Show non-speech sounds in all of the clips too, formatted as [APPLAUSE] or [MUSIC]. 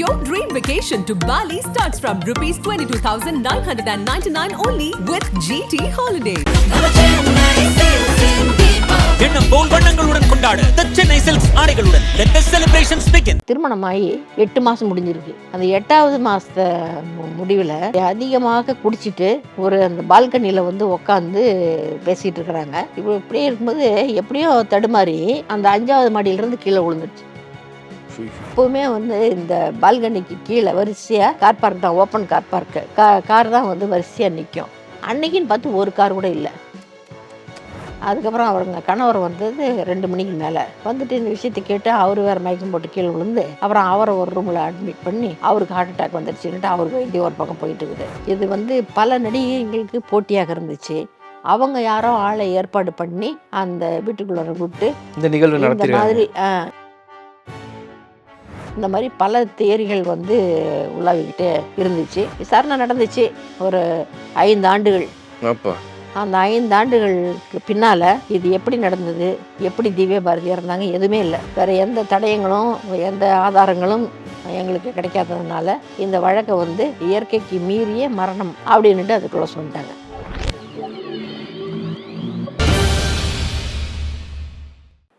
Your dream vacation to Bali starts from rupees 22,999 only with GT begin. திருமணமாகி எட்டு மாதம் முடிஞ்சிருக்கு. அந்த எட்டாவது மாதத்த முடிவில் அதிகமாக குடிச்சிட்டு ஒரு அந்த பால்கனியில் வந்து உட்காந்து பேசிகிட்டு இருக்கிறாங்க. இப்போ இப்படியே இருக்கும்போது எப்படியோ தடுமாறி அந்த அஞ்சாவது மாடியிலிருந்து கீழே விழுந்துருச்சு. எப்பவுமே வந்து இந்த பால்கனிக்கு கீழே வரிசையாக கார் பார்க் தான் ஓப்பன் கார் பார்க்கு கா கார் தான் வந்து வரிசையாக நிற்கும் அன்னைக்குன்னு பார்த்து ஒரு கார் கூட இல்லை. அதுக்கப்புறம் அவருங்க கணவர் வந்தது ரெண்டு மணிக்கு மேலே. வந்துட்டு இந்த விஷயத்தை கேட்டு அவர் வேறு மயக்கம் போட்டு கீழே விழுந்து அப்புறம் அவரை ஒரு ரூமில் அட்மிட் பண்ணி அவருக்கு ஹார்ட் அட்டாக் வந்துருச்சுன்ட்டு அவருக்கு வைத்தியம் ஒரு பக்கம் போயிட்டு இருக்குது. இது வந்து பல நடிகைகளுக்கு போட்டியாக இருந்துச்சு. அவங்க யாரோ ஆளை ஏற்பாடு பண்ணி அந்த வீட்டுக்குள்ளே விட்டு இந்த நிகழ்வு இந்த மாதிரி இந்த மாதிரி பல தேரிகள் வந்து உள்ளாவிக்கிட்டே இருந்துச்சு. விசாரணை நடந்துச்சு. ஒரு ஐந்து ஆண்டுகள். அப்பா. அந்த ஐந்து ஆண்டுகளுக்கு பின்னால் இது எப்படி நடந்தது? எப்படி திவ்ய பாரதியாக இருந்தாங்க? எதுவுமே இல்லை. வேறு எந்த தடயங்களும் எந்த ஆதாரங்களும் எங்களுக்கு கிடைக்காததுனால இந்த வழக்கை வந்து இயற்கைக்கு மீறிய மரணம் அப்படின்னுட்டு அது க்ளோஸ்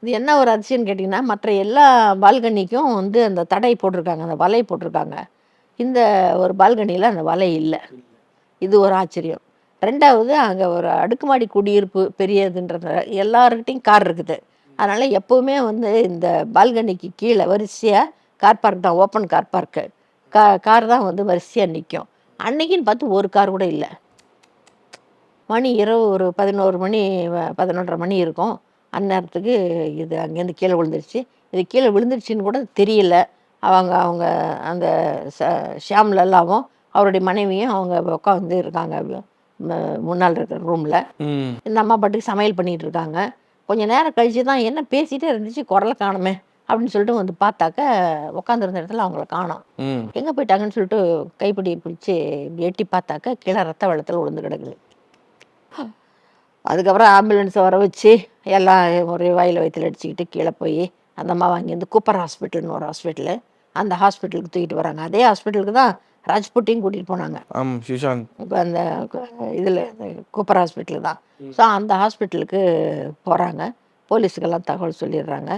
இது என்ன ஒரு அதிசயம்னு கேட்டிங்கன்னா மற்ற எல்லா பால்கனிக்கும் வந்து அந்த தடை போட்டிருக்காங்க அந்த வலை போட்டிருக்காங்க. இந்த ஒரு பால்கனியில் அந்த வலை இல்லை. இது ஒரு ஆச்சரியம். ரெண்டாவது அங்கே ஒரு அடுக்குமாடி குடியிருப்பு பெரியதுன்றத எல்லாருக்கிட்டையும் கார் இருக்குது. அதனால் எப்போவுமே வந்து இந்த பால்கனிக்கு கீழே வரிசையாக கார் பார்க் தான் ஓப்பன் கார் பார்க்கு. கா கார் தான் வந்து வரிசையாக நிற்கும் அன்னைக்குன்னு பார்த்து ஒரு கார் கூட இல்லை. மணி இரவு ஒரு பதினோரு மணி வ- பதினொன்றரை மணி இருக்கும். அந்நேரத்துக்கு இது அங்கேருந்து கீழே விழுந்துருச்சு. இது கீழே விழுந்துருச்சுன்னு கூட தெரியல. அவங்க அவங்க அந்த ச ஷியாம்லல்லாவும் அவருடைய மனைவியும் அவங்க உட்காந்து இருக்காங்க. முன்னால் இருக்கிற ரூமில். இந்த அம்மா பாட்டுக்கு சமையல் பண்ணிட்டு இருக்காங்க. கொஞ்ச நேரம் கழிச்சு தான் என்ன பேசிகிட்டே இருந்துச்சு குரலை காணுமே அப்படின்னு சொல்லிட்டு வந்து பார்த்தாக்க உட்காந்துருந்த இடத்துல அவங்கள காணோம். எங்கே போயிட்டாங்கன்னு சொல்லிட்டு கைப்பிடியை பிடிச்சி எட்டி பார்த்தாக்க கீழே ரத்த வெள்ளத்தில் விழுந்து கிடக்குது. அதுக்கப்புறம் ஆம்புலன்ஸை வர வச்சு எல்லாம் ஒரே வாயில் வயிற்றுல அடிச்சுக்கிட்டு கீழே போய் அந்த அம்மா வாங்கியிருந்து கூப்பர் ஹாஸ்பிட்டல்னு ஒரு ஹாஸ்பிட்டலு. அந்த ஹாஸ்பிட்டலுக்கு தூக்கிட்டு வராங்க. அதே ஹாஸ்பிட்டலுக்கு தான் ராஜ்புட்டையும் கூட்டிகிட்டு போனாங்க. ஆமாம் சுஷாந்த். இப்போ அந்த இதில் கூப்பர் ஹாஸ்பிட்டல் தான். ஸோ அந்த ஹாஸ்பிட்டலுக்கு போகிறாங்க போலீஸுக்கெல்லாம் தகவல் சொல்லிடுறாங்க.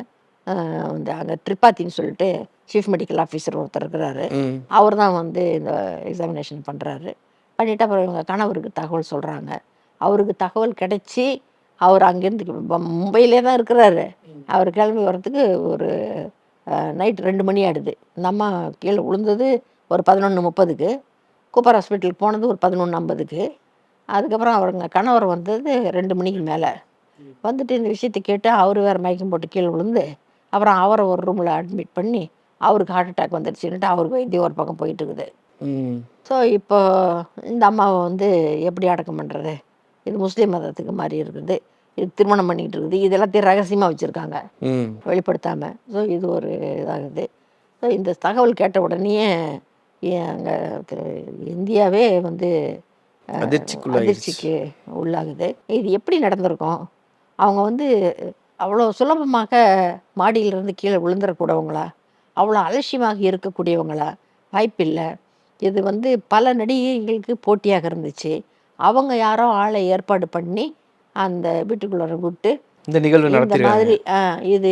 வந்து அங்கே ட்ரிப்பாத்தின்னு சொல்லிட்டு சீஃப் மெடிக்கல் ஆஃபீஸர் ஒருத்தர் இருக்கிறாரு. அவர் தான் வந்து இந்த எக்ஸாமினேஷன் பண்ணுறாரு பண்ணிவிட்டு அப்புறம் இவங்க கணவருக்கு தகவல் சொல்கிறாங்க அவருக்கு தகவல் கிடைச்சி அவர் அங்கேருந்து மும்பையிலே தான் இருக்கிறாரு. அவர் கிளம்பி வர்றதுக்கு ஒரு நைட் ரெண்டு மணி ஆயிடுது. இந்த அம்மா கீழே விழுந்தது ஒரு பதினொன்று முப்பதுக்கு. கூப்பர் ஹாஸ்பிட்டலுக்கு போனது ஒரு பதினொன்று ஐம்பதுக்கு. அதுக்கப்புறம் அவருங்க கணவர் வந்தது ரெண்டு மணிக்கு மேலே. வந்துட்டு இந்த விஷயத்தை கேட்டு அவர் வேறு மயக்கம் போட்டு கீழே விழுந்து அப்புறம் அவரை ஒரு ரூமில் அட்மிட் பண்ணி அவருக்கு ஹார்ட் அட்டாக் வந்துருச்சுன்னுட்டு அவருக்கு வைத்தியம் ஒரு பக்கம் போயிட்டு இருக்குது. ம். ஸோ இப்போ இந்த அம்மாவை வந்து எப்படி அடக்கம் பண்ணுறது இது முஸ்லீம் மதத்துக்கு மாதிரி இருக்குது. இது திருமணம் பண்ணிக்கிட்டு இருக்குது. இது எல்லாத்தையும் ரகசியமாக வச்சுருக்காங்க. வெளிப்படுத்தாமல் ஸோ இது ஒரு இதாகுது. ஸோ இந்த தகவல் கேட்ட உடனேயே அங்கே இந்தியாவே வந்து. அதிர்ச்சிக்கு உள்ளாகுது. இது எப்படி நடந்திருக்கும்? அவங்க வந்து அவ்வளோ சுலபமாக மாடியிலிருந்து கீழே விழுந்துடக்கூடவங்களா அவ்வளோ அலட்சியமாக இருக்கக்கூடியவங்களா? வாய்ப்பில்லை. இது வந்து பல நடிகைகளுக்கு போட்டியாக இருந்துச்சு. அவங்க யாரோ ஆளை ஏற்பாடு பண்ணி அந்த வீட்டுக்குள்ளே விட்டு இந்த நிகழ்வு இந்த மாதிரி இது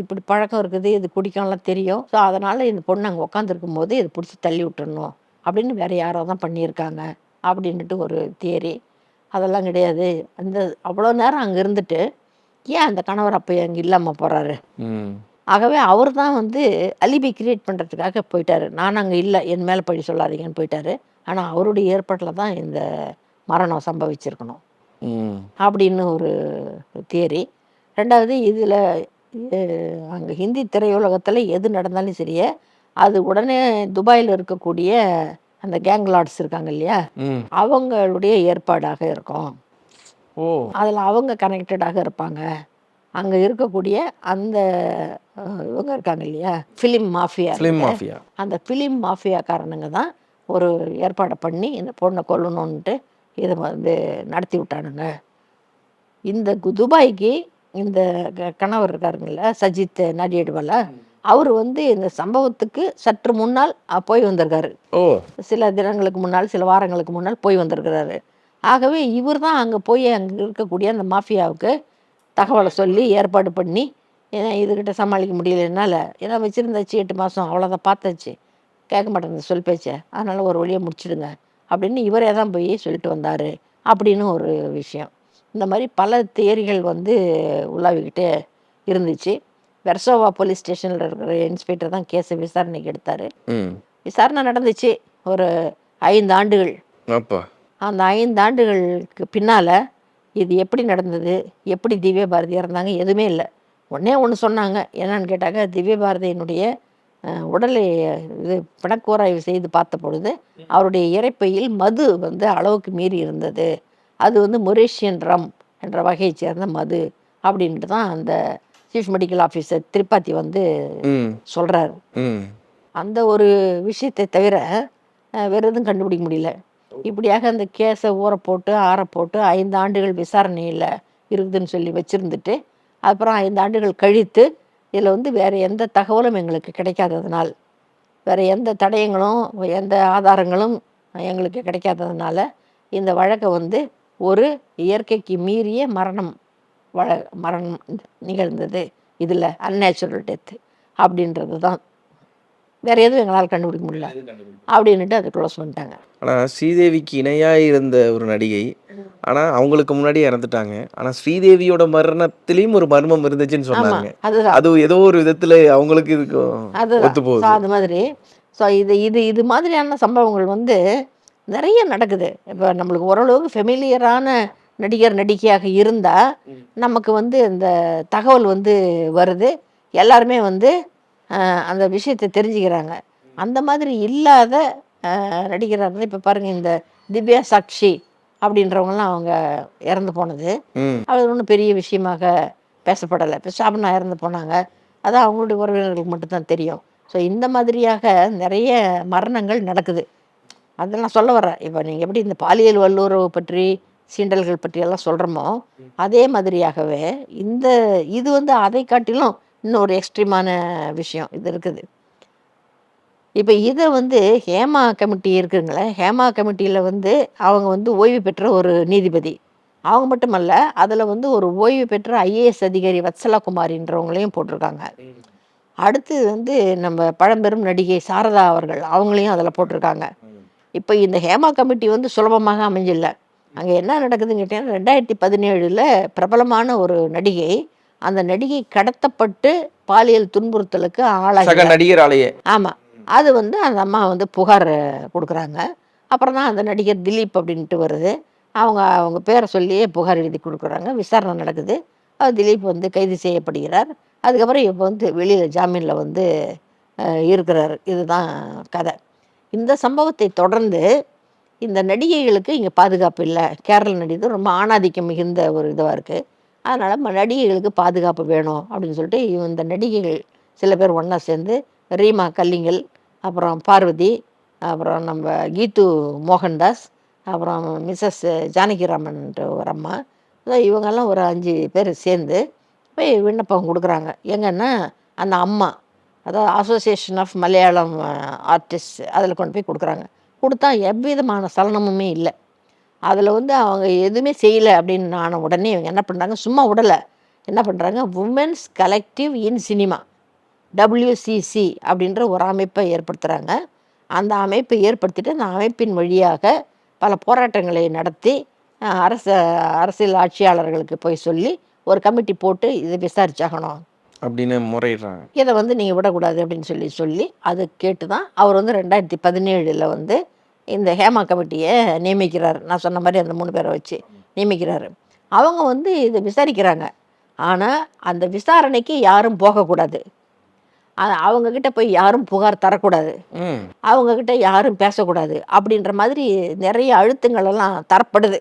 இப்படி பழக்கம் இருக்குது இது குடிக்கம்லாம் தெரியும். ஸோ அதனால் இந்த பொண்ணு அங்கே உட்காந்துருக்கும் போது இது பிடிச்சி தள்ளி விட்டுறணும். அப்படின்னு வேற யாரோ தான் பண்ணியிருக்காங்க அப்படின்ட்டு ஒரு தியரி. அதெல்லாம் கிடையாது. அந்த அவ்வளோ நேரம் அங்கே இருந்துட்டு ஏன் அந்த கணவர் அப்போ அங்கே இல்லாமல் போகிறாரு ஆகவே அவர் தான் வந்து அலிபி கிரியேட் பண்ணுறதுக்காக போயிட்டாரு. நான் அங்கே இல்லை என் மேலே பழி சொல்லாதீங்கன்னு போயிட்டாரு. ஆனால் அவருடைய ஏற்பாட்டில் தான் இந்த மரணம் சம்பவிச்சிருக்கணும். அப்படின்னு ஒரு தியரி. ரெண்டாவது இதில் அங்கே ஹிந்தி திரையுலகத்தில் எது நடந்தாலும் சரியே அது உடனே துபாயில் இருக்கக்கூடிய அந்த கேங் லார்ட்ஸ் இருக்காங்க இல்லையா? அவங்களுடைய ஏற்பாடாக இருக்கும். ஓ. அதில் அவங்க கனெக்டடாக இருப்பாங்க. அங்கே இருக்கக்கூடிய அந்த இவங்க இருக்காங்க இல்லையா? Film mafia film mafia. அந்த ஃபிலிம் மாஃபியாக்காரனுங்க தான் ஒரு ஏற்பாடை பண்ணி இந்த பொண்ணை கொல்லணுன்ட்டு இதை வந்து நடத்தி விட்டானுங்க. இந்த துபாய்க்கு இந்த க- கணவர் இருக்காருங்கல்ல சஜித் நடிடுவல அவர் வந்து இந்த சம்பவத்துக்கு சற்று முன்னால் போய் வந்திருக்காரு. சில தினங்களுக்கு முன்னால் சில வாரங்களுக்கு முன்னால் போய் வந்திருக்கிறாரு. ஆகவே இவர் தான் அங்கே போய் அங்கே இருக்கக்கூடிய அந்த மாஃபியாவுக்கு தகவலை சொல்லி ஏற்பாடு பண்ணி ஏன்னா இதுகிட்ட சமாளிக்க முடியல என்னால். ஏன்னா வச்சுருந்தாச்சு எட்டு மாதம் அவ்வளோதான் பார்த்தாச்சு. கேட்க மாட்டேங்குது சொல் பேச்சை. அதனால் ஒரு வழியாக முடிச்சிடுங்க. அப்படின்னு இவரே தான் போய் சொல்லிட்டு வந்தார் அப்படின்னு ஒரு விஷயம். இந்த மாதிரி பல தியரிகள் வந்து உலாவிக்கிட்டே இருந்துச்சு. வெர்சோவா போலீஸ் ஸ்டேஷனில் இருக்கிற இன்ஸ்பெக்டர் தான் கேஸை விசாரணைக்கு எடுத்தார். விசாரணை நடந்துச்சு. ஒரு ஐந்து ஆண்டுகள். அப்பா. அந்த ஐந்து ஆண்டுகளுக்கு பின்னால் இது எப்படி நடந்தது? எப்படி திவ்ய பாரதி இறந்தாங்க எதுவுமே இல்லை. ஒன்றே ஒன்று சொன்னாங்க. என்னன்னு கேட்டாங்க திவ்ய பாரதியினுடைய உடலை இது பிணக்கூராய்வு செய்து பார்த்த பொழுது அவருடைய இறைப்பையில் மது வந்து அளவுக்கு மீறி இருந்தது. அது வந்து மொரேஷியன் ரம் என்ற வகையைச் சேர்ந்த மது அப்படின்ட்டு தான் அந்த சீஃப் மெடிக்கல் ஆஃபீஸர் திரிபாதி வந்து சொல்கிறாரு அந்த ஒரு விஷயத்தை தவிர வேற எதுவும் கண்டுபிடிக்க முடியல. இப்படியாக அந்த கேஸை ஊற போட்டு ஆற போட்டு ஐந்து ஆண்டுகள் விசாரணையில் இருக்குதுன்னு சொல்லி வச்சுருந்துட்டு அப்புறம் ஐந்து ஆண்டுகள் கழித்து இதில் வந்து வேறு எந்த தகவலும் எங்களுக்கு கிடைக்காததுனால் வேறு எந்த தடயங்களும் எந்த ஆதாரங்களும் எங்களுக்கு கிடைக்காததுனால இந்த வழக்கை வந்து ஒரு இயற்கைக்கு மீறிய மரணம் வழ மரணம் நிகழ்ந்தது. இதில் அன்நேச்சுரல் டெத்து அப்படின்றது தான். வேற எதுவும் எங்களால் கண்டுபிடிக்க முடியல. அப்படின்னுட்டு அதை க்ளோஸ் பண்ணிட்டாங்க. ஆனால் ஸ்ரீதேவிக்கு இணையாக இருந்த ஒரு நடிகை. ஆனால் அவங்களுக்கு முன்னாடி இறந்துட்டாங்க. ஆனால் ஸ்ரீதேவியோட மரணத்திலையும் ஒரு மர்மம் இருந்துச்சுன்னு சொன்னாங்க. அது ஏதோ ஒரு விதத்துல அவங்களுக்கு இருக்கும் போகுது. அது மாதிரி. ஸோ இது இது இது மாதிரியான சம்பவங்கள் வந்து நிறைய நடக்குது. இப்போ நம்மளுக்கு ஓரளவுக்கு ஃபெமிலியரான நடிகர் நடிகையாக இருந்தால் நமக்கு வந்து இந்த தகவல் வந்து வருது. எல்லாருமே வந்து அந்த விஷயத்தை தெரிஞ்சுக்கிறாங்க. அந்த மாதிரி இல்லாத நடிகராக இப்போ பாருங்கள் இந்த திவ்யா சாக்ஷி அப்படின்றவங்கலாம் அவங்க இறந்து போனது. அது ஒன்றும் பெரிய விஷயமாக பேசப்படலை. இப்போ ஷாபனா இறந்து போனாங்க. அது அவங்களுடைய உறவினர்களுக்கு மட்டும்தான் தெரியும். ஸோ இந்த மாதிரியாக நிறைய மரணங்கள் நடக்குது. அதெல்லாம் சொல்ல வரேன் இப்போ நீங்கள் எப்படி இந்த பாலியல் வல்லுறவு பற்றி சீண்டல்கள் பற்றி எல்லாம் சொல்கிறோமோ அதே மாதிரியாகவே இந்த இது வந்து அதை காட்டிலும் இன்னொரு எக்ஸ்ட்ரீமான விஷயம் இது இருக்குது. இப்போ இதை வந்து ஹேமா கமிட்டி இருக்குங்களே ஹேமா கமிட்டியில் வந்து அவங்க வந்து ஓய்வு பெற்ற ஒரு நீதிபதி. அவங்க மட்டுமல்ல அதில் வந்து ஒரு ஓய்வு பெற்ற ஐஏஎஸ் அதிகாரி வத்சலா குமாரின்றவங்களையும் போட்டிருக்காங்க. அடுத்து வந்து நம்ம பழம்பெரும் நடிகை சாரதா அவர்கள் அவங்களையும் அதில் போட்டிருக்காங்க. இப்போ இந்த ஹேமா கமிட்டி வந்து சுலபமாக அமைஞ்சில்லை. அங்கே என்ன நடக்குதுன்னு கேட்டீங்கன்னா ரெண்டாயிரத்தி பதினேழில் பிரபலமான ஒரு நடிகை அந்த நடிகை கடத்தப்பட்டு பாலியல் துன்புறுத்தலுக்கு ஆளாகி நடிகராலேயே. ஆமாம் அது வந்து அந்த அம்மா வந்து புகார் கொடுக்குறாங்க. அப்புறம் தான் அந்த நடிகர் திலீப் அப்படின்ட்டு வருது. அவங்க அவங்க பேரை சொல்லியே புகார் எழுதி கொடுக்குறாங்க. விசாரணை நடக்குது. திலீப் வந்து கைது செய்யப்படுகிறார். அதுக்கப்புறம் இப்போ வந்து வெளியில் ஜாமீனில் வந்து இருக்கிறார். இதுதான் கதை. இந்த சம்பவத்தை தொடர்ந்து இந்த நடிகைகளுக்கு இங்கே பாதுகாப்பு இல்லை. கேரள நடிகர் ரொம்ப ஆணாதிக்கம் மிகுந்த ஒரு இதுவாக இருக்குது அதனால் நடிகைகளுக்கு பாதுகாப்பு வேணும் அப்படின்னு சொல்லிட்டு இவ- இந்த நடிகைகள் சில பேர் ஒன்றா சேர்ந்து ரீமா கல்லிங்கல் அப்புறம் பார்வதி அப்புறம் நம்ம கீது மோகன்தாஸ் அப்புறம் மிஸ்ஸஸ் ஜானகிராமன்ன்ற ஒரு அம்மா. இவங்கெல்லாம் ஒரு அஞ்சு பேர் சேர்ந்து போய் விண்ணப்பம் கொடுக்குறாங்க. எங்கன்னா அந்த அம்மா அதாவது அசோசியேஷன் ஆஃப் மலையாளம் ஆர்டிஸ்ட் அதில் கொண்டு போய் கொடுக்குறாங்க. கொடுத்தா எவ்விதமான சலனமுமே இல்லை. அதில் வந்து அவங்க எதுவுமே செய்யலை அப்படின்னு ஆன உடனே இவங்க என்ன பண்ணுறாங்க சும்மா விடலை என்ன பண்ணுறாங்க women's collective in cinema WCC அப்படின்ற ஒரு அமைப்பை ஏற்படுத்துகிறாங்க அந்த அமைப்பை ஏற்படுத்திட்டு அந்த அமைப்பின் வழியாக பல போராட்டங்களை நடத்தி அரச அரசியல் ஆட்சியாளர்களுக்கு போய் சொல்லி ஒரு கமிட்டி போட்டு இதை விசாரிச்சாகணும். அப்படின்னு முறையிடுறாங்க. இதை வந்து நீங்கள் விடக்கூடாது அப்படின்னு சொல்லி சொல்லி அதை கேட்டு தான் அவர் வந்து ரெண்டாயிரத்தி பதினேழில் வந்து இந்த ஹேமா கமிட்டியை நியமிக்கிறார். நான் சொன்ன மாதிரி அந்த மூணு பேரை வச்சு நியமிக்கிறாரு. அவங்க வந்து இதை விசாரிக்கிறாங்க. ஆனால் அந்த விசாரணைக்கு யாரும் போகக்கூடாது. அ- அவங்க கிட்ட போய் யாரும் புகார் தரக்கூடாது. ம். அவங்க கிட்ட யாரும் பேசக்கூடாது. அப்படின்ற மாதிரி நிறைய அழுத்தங்கள் எல்லாம் தரப்படுது.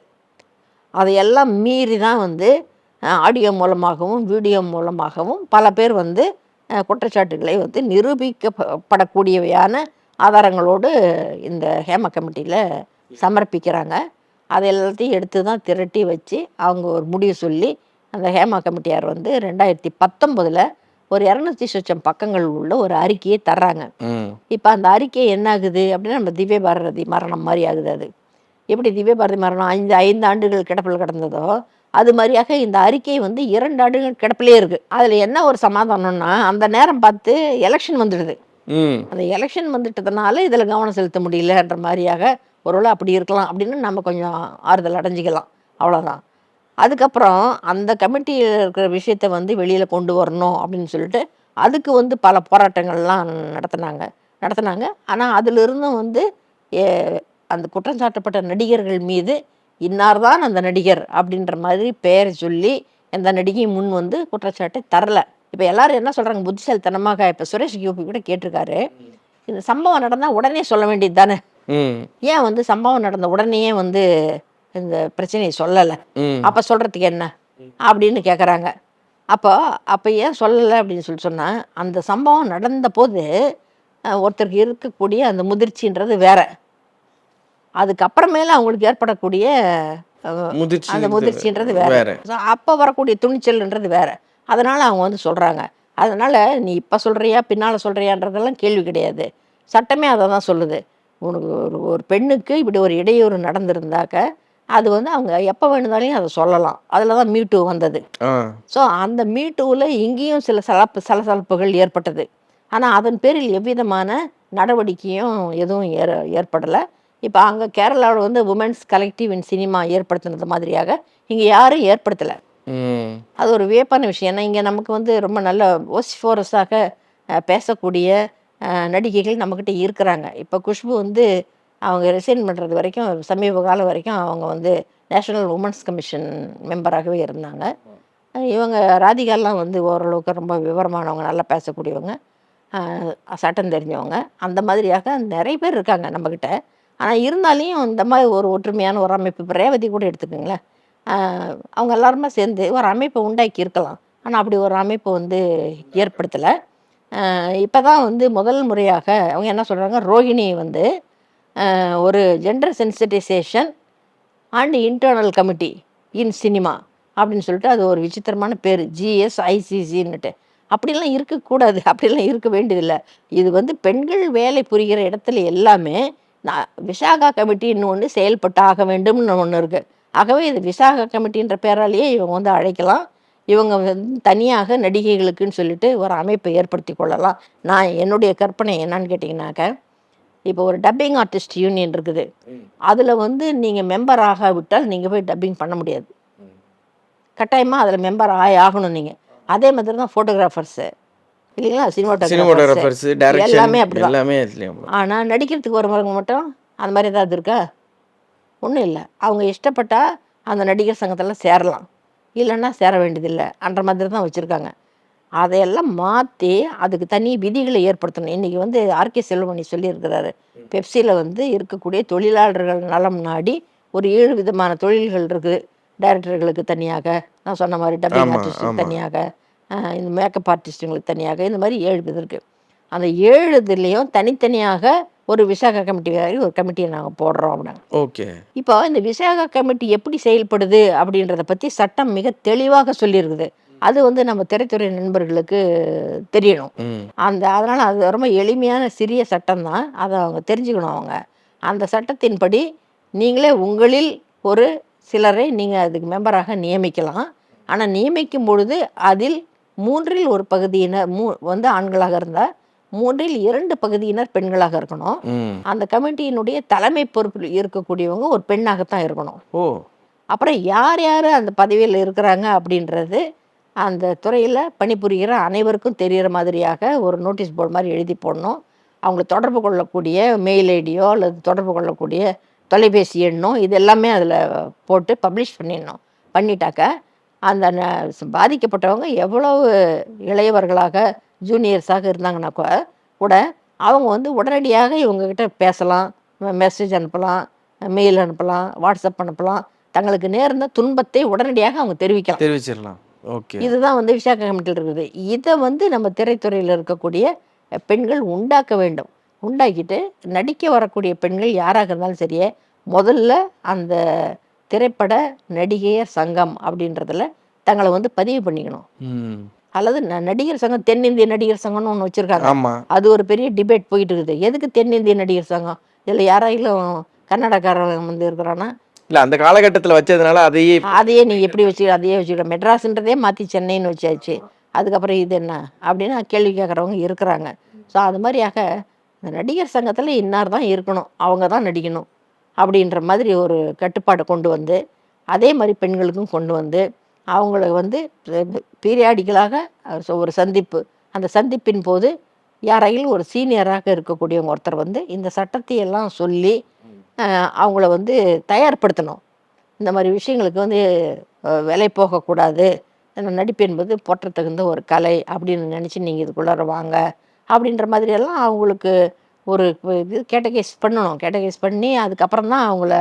அதையெல்லாம் மீறி தான் வந்து ஆடியோ மூலமாகவும் வீடியோ மூலமாகவும் பல பேர் வந்து குற்றச்சாட்டுகளை வந்து நிரூபிக்கப்படக்கூடியவையான ஆதாரங்களோடு இந்த ஹேம கமிட்டியில் சமர்ப்பிக்கிறாங்க. அதை எல்லாத்தையும் எடுத்து தான் திரட்டி வச்சு அவங்க ஒரு முடிவு சொல்லி அந்த ஹேமா கமிட்டியார் வந்து ரெண்டாயிரத்தி பத்தொம்போதில் ஒரு இரநூத்தி சொச்சம் பக்கங்கள் உள்ள ஒரு அறிக்கையை தர்றாங்க. இப்போ அந்த அறிக்கை என்ன ஆகுது அப்படின்னா நம்ம திவ்ய பாரதி மரணம் மாதிரி ஆகுது அது. எப்படி திவ்ய பாரதி மரணம் ஐந்து ஐந்து ஆண்டுகள் கிடப்பில் கிடந்ததோ அது மாதிரியாக இந்த அறிக்கை வந்து இரண்டு ஆண்டுகள் கிடப்பிலே இருக்கு. அதில் என்ன ஒரு சமாதானம்னா அந்த நேரம் பார்த்து எலெக்ஷன் வந்துடுது. அந்த எலெக்ஷன் வந்துட்டதுனால இதில் கவனம் செலுத்த முடியலன்ற மாதிரியாக ஒருவேளை அப்படி இருக்கலாம் அப்படின்னு நம்ம கொஞ்சம் ஆறுதல் அடைஞ்சிக்கலாம். அவ்வளோதான் அதுக்கப்புறம் அந்த கமிட்டியில் இருக்கிற விஷயத்தை வந்து வெளியில் கொண்டு வரணும் அப்படின்னு சொல்லிட்டு அதுக்கு வந்து பல போராட்டங்கள்லாம் நடத்தினாங்க. நடத்தினாங்க. ஆனால் அதிலிருந்தும் வந்து ஏ, அந்த குற்றம் சாட்டப்பட்ட நடிகர்கள் மீது இன்னார் தான் அந்த நடிகர் அப்படின்ற மாதிரி பெயரை சொல்லி எந்த நடிகையும் முன் வந்து குற்றச்சாட்டை தரலை. இப்போ எல்லாரும் என்ன சொல்கிறாங்க புத்திசாலித்தனமாக இப்போ சுரேஷ் கோபி கூட கேட்டிருக்காரு. இந்த சம்பவம் நடந்தால் உடனே சொல்ல வேண்டியது தானே? ஏன் வந்து சம்பவம் நடந்த உடனேயே வந்து இந்த பிரச்சனையை சொல்லலை? அப்போ சொல்கிறதுக்கு என்ன? அப்படின்னு கேட்குறாங்க அப்போ அப்போ ஏன் சொல்லலை அப்படின்னு சொல்லி சொன்னால் அந்த சம்பவம் நடந்த போது ஒருத்தருக்கு இருக்கக்கூடிய அந்த முதிர்ச்சின்றது வேற. அதுக்கப்புறமேல அவங்களுக்கு ஏற்படக்கூடிய அந்த முதிர்ச்சின்றது வேற. அப்போ வரக்கூடிய துணிச்சல்ன்றது வேற. அதனால அவங்க வந்து சொல்றாங்க. அதனால நீ இப்போ சொல்றியா பின்னால சொல்றியான்றதெல்லாம் கேள்வி கிடையாது. சட்டமே அதை தான் சொல்லுது. உனக்கு ஒரு ஒரு பெண்ணுக்கு இப்படி ஒரு இடையூறு நடந்திருந்தாக்க அது வந்து அவங்க எப்போ வேணுனாலையும் அதை சொல்லலாம். அதில் தான் மீட்டு வந்தது. ஸோ அந்த மீட்டூவில் இங்கேயும் சில சலப்பு சலசலப்புகள் ஏற்பட்டது. ஆனால் அதன் பேரில் எவ்விதமான நடவடிக்கையும் எதுவும் ஏற ஏற்படலை. இப்போ அங்கே கேரளாவில் வந்து உமன்ஸ் கலெக்டிவ் இன் சினிமா ஏற்படுத்தினது மாதிரியாக இங்கே யாரும் ஏற்படுத்தலை. அது ஒரு வியப்பான விஷயம். ஏன்னா இங்கே நமக்கு வந்து ரொம்ப நல்ல ஓசிஃபோரஸாக பேசக்கூடிய நடிகைகள் நம்மக்கிட்ட இருக்கிறாங்க. இப்போ குஷ்பு வந்து அவங்க ரிசைன் பண்ணுறது வரைக்கும் சமீப காலம் வரைக்கும் அவங்க வந்து நேஷனல் உமன்ஸ் கமிஷன் மெம்பராகவே இருந்தாங்க. இவங்க ராதிகாலாம் வந்து ஓரளவுக்கு ரொம்ப விவரமானவங்க நல்லா பேசக்கூடியவங்க. சட்டம் தெரிஞ்சவங்க. அந்த மாதிரியாக நிறைய பேர் இருக்காங்க நம்மக்கிட்ட ஆனால் இருந்தாலையும் இந்த மாதிரி ஒரு ஒற்றுமையான ஒரு அமைப்பு இப்போ ரேவதி கூட எடுத்துக்கோங்களேன். அவங்க எல்லாருமே சேர்ந்து ஒரு அமைப்பை உண்டாக்கி இருக்கலாம். ஆனால் அப்படி ஒரு அமைப்பை வந்து ஏற்படுத்தலை. இப்போ தான் வந்து முதல் முறையாக அவங்க என்ன சொல்கிறாங்க ரோஹிணி வந்து ஒரு gender sensitisation and internal committee in cinema அப்படின்னு சொல்லிட்டு அது ஒரு விசித்திரமான பேர். ஜிஎஸ்ஐசிசின்னுட்டு அப்படிலாம் இருக்கக்கூடாது. [LAUGHS] அப்படிலாம் இருக்க வேண்டியதில்லை. இது வந்து பெண்கள் வேலை புரிகிற இடத்துல எல்லாமே நான் விசாகா கமிட்டின்னு ஒன்று செயல்பட்டு ஆக வேண்டும்னு ஒன்று இருக்குது ஆகவே இது விசாகா கமிட்டின்ற பேராலேயே இவங்க வந்து அழைக்கலாம். இவங்க வந்து தனியாக நடிகைகளுக்குன்னு சொல்லிட்டு ஒரு அமைப்பை ஏற்படுத்தி கொள்ளலாம். நான் என்னுடைய கற்பனை என்னன்னு கேட்டிங்கனாக்க இப்போ ஒரு டப்பிங் ஆர்டிஸ்ட் யூனியன் இருக்குது. அதில் வந்து நீங்கள் மெம்பர் ஆகாவிட்டால் நீங்கள் போய் டப்பிங் பண்ண முடியாது. கட்டாயமாக அதில் மெம்பர் ஆகி ஆகணும் நீங்கள் அதே மாதிரி தான் ஃபோட்டோகிராஃபர்ஸு இல்லைங்களா? சினிமாட்டோகிராஃபர்ஸ் எல்லாமே அப்படிதான். எல்லாமே ஆனால் நடிக்கிறதுக்கு வரவங்க மட்டும் அந்த மாதிரி ஏதாவது இருக்கா? ஒன்றும் இல்லை. அவங்க இஷ்டப்பட்டா அந்த நடிகர் சங்கத்தில் சேரலாம். இல்லைன்னா சேர வேண்டியதில்லை. அன்ற மாதிரி தான் வச்சுருக்காங்க. அதையெல்லாம் மாற்றி அதுக்கு தனி விதிகளை ஏற்படுத்தணும். இன்றைக்கி வந்து ஆர்கே செல்வமணி சொல்லியிருக்கிறாரு. பெப்சியில் வந்து இருக்கக்கூடிய தொழிலாளர்கள் நலம் நாடி ஒரு ஏழு விதமான தொழில்கள் இருக்குது டைரக்டர்களுக்கு தனியாக நான் சொன்ன மாதிரி டப்பிங் ஆர்டிஸ்ட்டுக்கு. தனியாக இந்த மேக்கப் ஆர்டிஸ்ட்டுங்களுக்கு தனியாக இந்த மாதிரி ஏழு இது இருக்குது அந்த ஏழு இதுலேயும் தனித்தனியாக ஒரு விசாகா கமிட்டி மாதிரி ஒரு கமிட்டியை நாங்கள் போடுறோம் அப்படின்னாங்க ஓகே. இப்போ இந்த விசாகா கமிட்டி எப்படி செயல்படுது அப்படின்றத பற்றி சட்டம் மிக தெளிவாக சொல்லியிருக்குது. அது வந்து நம்ம திரைத்துறை நண்பர்களுக்கு தெரியணும். அந்த அதனால் அது ரொம்ப எளிமையான சிறிய சட்டம் தான் அதை அவங்க தெரிஞ்சுக்கணும் அவங்க. அந்த சட்டத்தின்படி நீங்களே உங்களில் ஒரு சிலரை நீங்கள் அதுக்கு மெம்பராக நியமிக்கலாம். ஆனால் நியமிக்கும் பொழுது அதில் மூன்றில் ஒரு பகுதியினர் மூ வந்து ஆண்களாக இருந்தால் மூன்றில் இரண்டு பகுதியினர் பெண்களாக இருக்கணும். அந்த கமிட்டியினுடைய தலைமை பொறுப்பில் இருக்கக்கூடியவங்க ஒரு பெண்ணாகத்தான் இருக்கணும். ஓ. அப்புறம் யார் யார் அந்த பதவியில் இருக்கிறாங்க அப்படின்றது அந்த துறையில் பணிபுரிகிற அனைவருக்கும் தெரிகிற மாதிரியாக ஒரு நோட்டீஸ் போர்டு மாதிரி எழுதி போடணும். அவங்களை தொடர்பு கொள்ளக்கூடிய மெயில் ஐடியோ அல்லது தொடர்பு கொள்ளக்கூடிய தொலைபேசி எண்ணோ இது எல்லாமே அதில் போட்டு பப்ளிஷ் பண்ணிடணும். பண்ணிட்டாக்க அந்த பாதிக்கப்பட்டவங்க எவ்வளவு இளையவர்களாக ஜூனியர்ஸாக இருந்தாங்கன்னா கூட- கூட அவங்க வந்து உடனடியாக இவங்ககிட்ட பேசலாம் மெசேஜ் அனுப்பலாம் மெயில் அனுப்பலாம் வாட்ஸ்அப் அனுப்பலாம். தங்களுக்கு நேர்ந்த துன்பத்தை உடனடியாக அவங்க தெரிவிக்கலாம். தெரிவிச்சிடலாம் ஓகே. இதுதான் வந்து விசாக கமிட்டியில் இருக்குது. இதை வந்து நம்ம திரைத்துறையில் இருக்கக்கூடிய பெண்கள் உண்டாக்க வேண்டும். உண்டாக்கிட்டு நடிக்க வரக்கூடிய பெண்கள் யாராக இருந்தாலும் சரியே முதல்ல அந்த திரைப்பட நடிகையர் சங்கம் அப்படின்றதுல தங்களை வந்து பதிவு பண்ணிக்கணும். அல்லது நடிகர் சங்கம் தென்னிந்திய நடிகர் சங்கம்னு ஒன்று வச்சுருக்காங்க. அது ஒரு பெரிய டிபேட் போயிட்டு இருக்குது. எதுக்கு தென்னிந்திய நடிகர் சங்கம்? இதில் யாராயிலும் கன்னடக்காரன் வந்து இருக்கிறான்னா? இல்ல அந்த காலகட்டத்துல வச்சதுனால அதையே அதையே நீ எப்படி வச்சு அதையே வச்சுக்கிற? மெட்ராஸ்ன்றதே மாற்றி சென்னைன்னு வச்சாச்சு. அதுக்கப்புறம் இது என்ன? அப்படின்னு கேள்வி கேட்குறவங்க இருக்கிறாங்க. ஸோ அது மாதிரியாக இந்த நடிகர் சங்கத்தில் இன்னார் தான் இருக்கணும். அவங்க தான் நடிக்கணும். அப்படின்ற மாதிரி ஒரு கட்டுப்பாடை கொண்டு வந்து அதே மாதிரி பெண்களுக்கும் கொண்டு வந்து அவங்கள வந்து பீரியாடிக்கலாக ஒரு சந்திப்பு. அந்த சந்திப்பின் போது யாராயிலும் ஒரு சீனியராக இருக்கக்கூடியவங்க ஒருத்தர் வந்து இந்த சட்டத்தை எல்லாம் சொல்லி அவங்கள வந்து தயார்படுத்தணும். இந்த மாதிரி விஷயங்களுக்கு வந்து விலை போகக்கூடாது. நடிப்பு என்பது போற்றத்தகுந்த ஒரு கலை அப்படின்னு நினச்சி நீங்கள் இதுக்குள்ளார வாங்க. அப்படின்ற மாதிரியெல்லாம் அவங்களுக்கு ஒரு இது கேட்டகைஸ் பண்ணணும். கேட்டகைஸ் பண்ணி அதுக்கப்புறம் தான் அவங்கள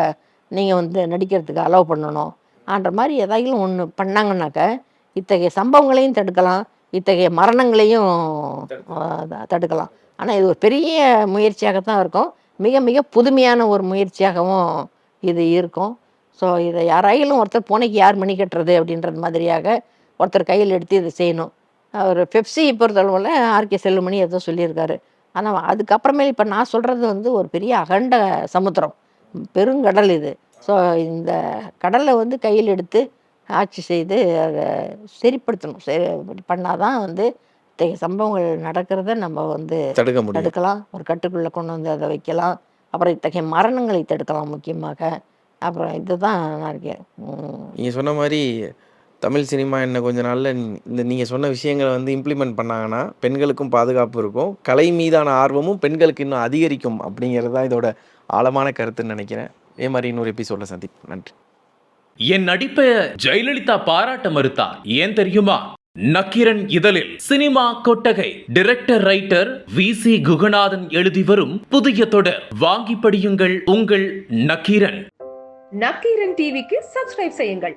நீங்கள் வந்து நடிக்கிறதுக்கு அலோவ் பண்ணணும். ஆன்ற மாதிரி ஏதாயிலும் ஒன்று பண்ணாங்கன்னாக்க இத்தகைய சம்பவங்களையும் தடுக்கலாம். இத்தகைய மரணங்களையும் தடுக்கலாம். ஆனால் இது ஒரு பெரிய முயற்சியாகத்தான் இருக்கும். மிக மிக புதுமையான ஒரு முயற்சியாகவும் இது இருக்கும். ஸோ இதை யாராயிலும் ஒருத்தர் பூனைக்கு யார் மணி கட்டுறது அப்படின்றது மாதிரியாக ஒருத்தர் கையில் எடுத்து இதை செய்யணும். ஒரு பெப்சி பொறுத்தளவில் ஆர்கே செல்லுமணி ஏதோ சொல்லியிருக்காரு. ஆனால் அதுக்கப்புறமேல் இப்போ நான் சொல்கிறது வந்து ஒரு பெரிய அகண்ட சமுத்திரம். பெருங்கடல் இது. ஸோ இந்த கடலை வந்து கையில் எடுத்து ஆட்சி செய்து அதை சரிப்படுத்தணும் சரி பண்ணாதான் வந்து இத்தகைய சம்பவங்கள் நடக்கிறத நம்ம வந்து தடுக்க முடியும். தடுக்கலாம். ஒரு கட்டுக்குள்ளே கொண்டு வந்து அதை வைக்கலாம். அப்புறம் இத்தகைய மரணங்களை தடுக்கலாம் முக்கியமாக. அப்புறம் இதுதான் நான் இருக்கேன். உம். நீங்க சொன்ன மாதிரி தமிழ் சினிமா என்ன கொஞ்ச நாள்ல இந்த நீங்க சொன்ன விஷயங்களை வந்து இம்ப்ளிமெண்ட் பண்ணாங்கன்னா பெண்களுக்கும் பாதுகாப்பு இருக்கும். கலை மீதான ஆர்வமும் பெண்களுக்கு இன்னும் அதிகரிக்கும் அப்படிங்கிறது தான் இதோட ஆழமான கருத்துன்னு நினைக்கிறேன். இதே மாதிரி இன்னொரு எபிசோட சந்திப்போம். நன்றி. என் நடிப்பை ஜெயலலிதா பாராட்ட மறுத்தார் ஏன் தெரியுமா? நக்கீரன் இதழில் சினிமா கொட்டகை. Director writer V C Guhanathan எழுதி வரும் புதிய தொடர். வாங்கி படியுங்கள் உங்கள் நக்கீரன். நக்கீரன் டிவிக்கு சப்ஸ்கிரைப் செய்யுங்கள்.